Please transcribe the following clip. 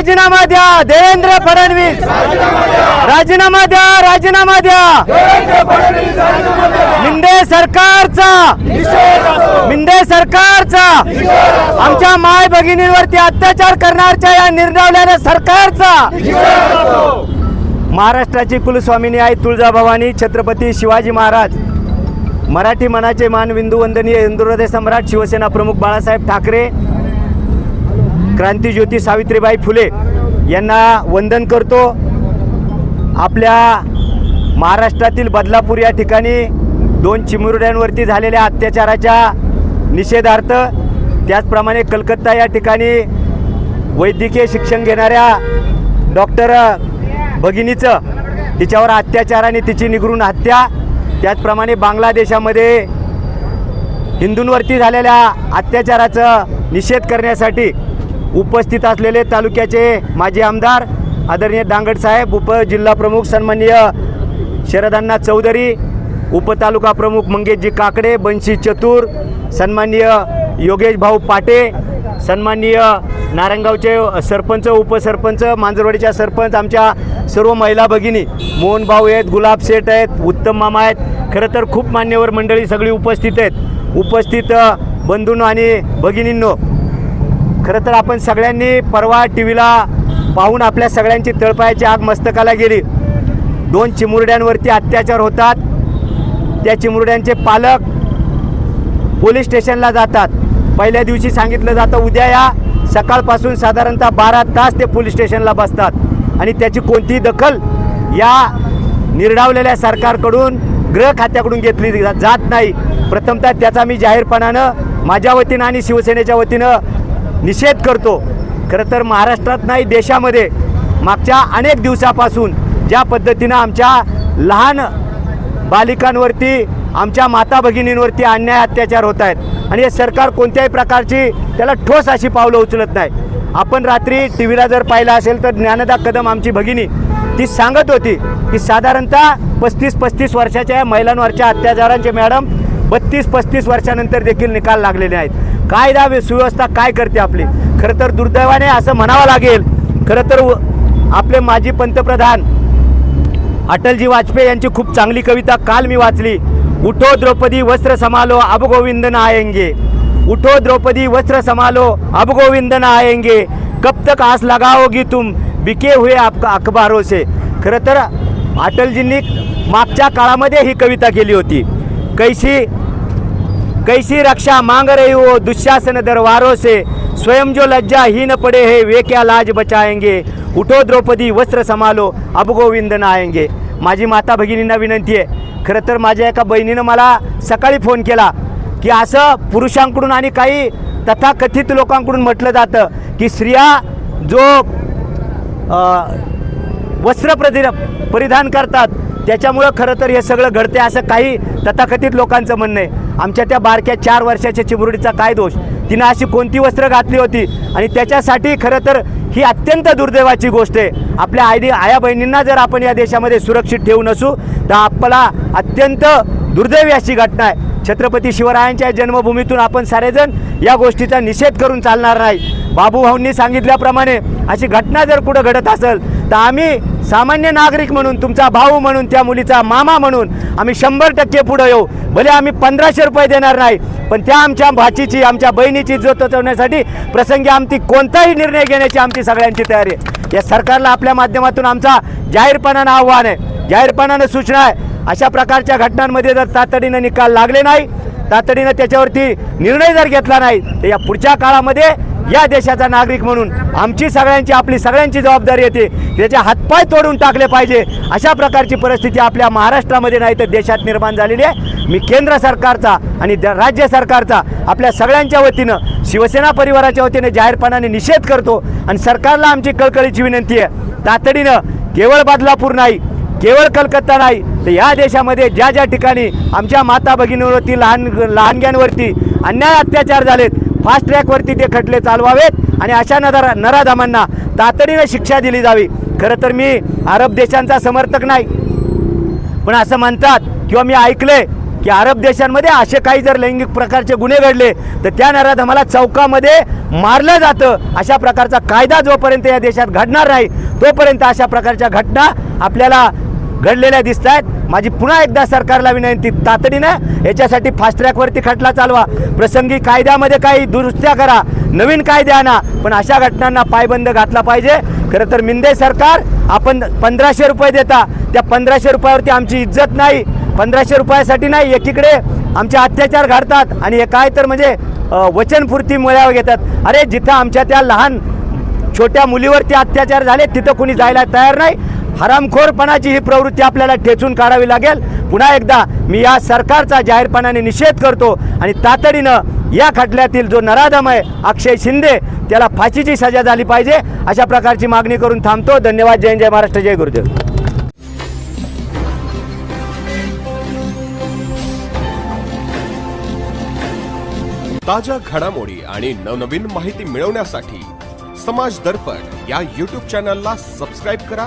राजीनामा द्या देवेंद्र फडणवीस राजीनामा द्या राजीनामा द्या मिंदे सरकारचा मिंदे सरकारचा आमच्या माय भगिनींवरती अत्याचार करणारच्या या निर्णवलेल्या सरकारचा महाराष्ट्राची कुलस्वामिनी आई तुळजाभवानी छत्रपती शिवाजी महाराज मराठी मनाचे मानविंदू वंदनीय हिंदुहृदय सम्राट शिवसेना प्रमुख बाळासाहेब ठाकरे क्रांतीज्योती सावित्रीबाई फुले यांना वंदन करतो. आपल्या महाराष्ट्रातील बदलापूर या ठिकाणी दोन चिमुरड्यांवरती झालेल्या अत्याचाराच्या निषेधार्थ त्याचप्रमाणे कलकत्ता या ठिकाणी वैद्यकीय शिक्षण घेणाऱ्या डॉक्टर भगिनीचं तिच्यावर अत्याचाराने तिची निगरून हत्या त्याचप्रमाणे बांगलादेशामध्ये हिंदूंवरती झालेल्या अत्याचाराचं निषेध करण्यासाठी उपस्थित असलेले तालुक्याचे माजी आमदार आदरणीय दांगड साहेब उपजिल्हा प्रमुख सन्माननीय शरदांना चौधरी उपतालुका प्रमुख मंगेशजी काकडे बंशी चतुर सन्माननीय योगेश भाऊ पाटे सन्माननीय नारायणगावचे सरपंच उपसरपंच मांजरवाडीच्या सरपंच आमच्या सर्व महिला भगिनी मोहन भाऊ आहेत गुलाब शेठ आहेत उत्तम मामा आहेत. खरं तर खूप मान्यवर मंडळी सगळी उपस्थित आहेत. उपस्थित बंधूंनो आणि भगिनींनो खरं तर आपण सगळ्यांनी परवा टी व्हीला पाहून आपल्या सगळ्यांची तळपायाची आग मस्तकाला गेली. दोन चिमुरड्यांवरती अत्याचार होतात. त्या चिमुरड्यांचे पालक पोलीस स्टेशनला जातात. पहिल्या दिवशी सांगितलं जातं उद्या या. सकाळपासून साधारणतः बारा तास ते पोलीस स्टेशनला बसतात. आणि त्याची कोणतीही दखल या निर्डावलेल्या सरकारकडून गृह खात्याकडून घेतली जात नाही. प्रथमतः त्याचा मी जाहीरपणानं माझ्या वतीनं आणि शिवसेनेच्या वतीनं निषेध करतो. खरं तर महाराष्ट्रात नाही देशामध्ये मागच्या अनेक दिवसापासून ज्या पद्धतीनं आमच्या लहान बालिकांवरती आमच्या माता भगिनींवरती अन्याय अत्याचार होत आहेत आणि हे सरकार कोणत्याही प्रकारची त्याला ठोस अशी पावलं उचलत नाही. आपण रात्री टी व्हीला जर पाहिलं असेल तर ज्ञानदा कदम आमची भगिनी ती सांगत होती की साधारणतः पस्तीस पस्तीस वर्षाच्या या महिलांवरच्या अत्याचारांचे मॅडम बत्तीस पस्तीस वर्षानंतर देखील निकाल लागलेले आहेत. कायदा सुव्यवस्था काय करते आपली? खरं तर दुर्दैवाने असं म्हणावं लागेल. खरं तर व- आपले माजी पंतप्रधान अटलजी वाजपेयी यांची खूप चांगली कविता काल मी वाचली. उठो द्रौपदी वस्त्र समालो अबगोविंद आएंगे उठो द्रौपदी वस्त्र समालो अबगोविंद आएंगे कब तक आस लगाओगी तुम? बिके हुए आपका अखबारों से. खरं तर अटलजींनी मागच्या काळामध्ये ही कविता केली होती. कैसी कैसी रक्षा मांग रही हो दुशासन दरबारों से? स्वयं जो लज्जा ही न पड़े है वे क्या लाज बचाएंगे? उठो द्रौपदी वस्त्र समालो अब गोविंद न आएंगे माझी माता भगिनींना विनंती आहे खरं तर माझ्या एका बहिणीनं मला सकाळी फोन केला की असं पुरुषांकडून आणि काही तथाकथित लोकांकडून म्हटलं जातं की स्त्रिया जो वस्त्र प्रदि परिधान करतात त्याच्यामुळं खरं तर हे सगळं घडते असं काही तथाकथित लोकांचं म्हणणं आहे. आमच्या त्या बारक्या चार वर्षाच्या चिमुरडीचा काय दोष? तिनं अशी कोणती वस्त्र घातली होती? आणि त्याच्यासाठी खरं तर ही अत्यंत दुर्दैवाची गोष्ट आहे. आपल्या आई आया बहिणींना जर आपण या देशामध्ये सुरक्षित ठेवू नसू तर आपला अत्यंत दुर्दैवी अशी घटना आहे. छत्रपती शिवरायांच्या जन्मभूमीतून आपण सारेजण या गोष्टीचा निषेध करून चालणार नाही. बाबूभाऊंनी सांगितल्याप्रमाणे अशी घटना जर कुठं घडत असेल तर आम्ही सामान्य नागरिक म्हणून तुमचा भाऊ म्हणून त्या मुलीचा मामा म्हणून आम्ही शंभर टक्के पुढं येऊ. भले आम्ही पंधराशे रुपये देणार नाही पण त्या आमच्या भाचीची आमच्या बहिणीची इज्जत वाचवण्यासाठी प्रसंगी आमची कोणताही निर्णय घेण्याची आमची सगळ्यांची तयारी आहे. या सरकारला आपल्या माध्यमातून आमचा जाहीरपणानं आव्हान आहे. जाहीरपणानं सूचना आहे. अशा प्रकारच्या घटनांमध्ये जर तातडीनं निकाल लागले नाही तातडीनं त्याच्यावरती निर्णय जर घेतला नाही तर या पुढच्या काळामध्ये या देशाचा नागरिक म्हणून आमची सगळ्यांची आपली सगळ्यांची जबाबदारी येते. त्याचे हातपाय तोडून टाकले पाहिजे. अशा प्रकारची परिस्थिती आपल्या महाराष्ट्रामध्ये नाही तर देशात निर्माण झालेली आहे. मी केंद्र सरकारचा आणि राज्य सरकारचा आपल्या सगळ्यांच्या वतीनं शिवसेना परिवाराच्या वतीने जाहीरपणाने निषेध करतो आणि सरकारला आमची कळकळीची विनंती आहे. तातडीनं केवळ बदलापूर नाही केवळ कलकत्ता नाही तर या देशामध्ये ज्या ज्या ठिकाणी आमच्या माता भगिनीवरती लहान लहानग्यांवरती अन्याय अत्याचार झालेत फास्ट ट्रॅकवरती ते खटले चालवावेत आणि अशा नरा नराधामांना तातडीनं शिक्षा दिली जावी. खरं तर मी अरब देशांचा समर्थक नाही. पण असं म्हणतात किंवा मी ऐकलंय की अरब देशांमध्ये असे काही जर लैंगिक प्रकारचे गुन्हे घडले तर त्या नराधमाला चौकामध्ये मारलं जातं. अशा प्रकारचा कायदा जोपर्यंत या देशात घडणार नाही तोपर्यंत अशा प्रकारच्या घटना आपल्याला घडलेल्या दिसत आहेत माझी पुन्हा एकदा सरकारला विनंती तातडीनं याच्यासाठी फास्ट ट्रॅकवरती खटला चालवा. प्रसंगी कायद्यामध्ये काही दुरुस्त्या करा नवीन कायदे आणा. पण अशा घटनांना पायबंद घातला पाहिजे. खरं तर मिंदे सरकार आपण पंधराशे रुपये देता. त्या पंधराशे रुपयावरती आमची इज्जत नाही. पंधराशे रुपयासाठी नाही एकीकडे आमचे अत्याचार घडतात आणि हे काय तर म्हणजे वचनपूर्ती मुळ्यावर घेतात. अरे जिथं आमच्या त्या लहान छोट्या मुलीवरती अत्याचार झाले तिथं कुणी जायला तयार नाही. हरामखोरपणाची ही प्रवृत्ती आपल्याला ठेचून काढावी लागेल. पुन्हा एकदा मी या सरकारचा जाहीरपणाने निषेध करतो आणि तातडीनं या खटल्यातील जो नराधम आहे अक्षय शिंदे त्याला फाशीची सजा झाली पाहिजे अशा प्रकारची मागणी करून थांबतो. धन्यवाद. जय जय महाराष्ट्र जय गुरुदेव. ताज्या घडामोडी आणि नवनवीन माहिती मिळवण्यासाठी समाज दर्पण या यूट्यूब चॅनलला सबस्क्राईब करा.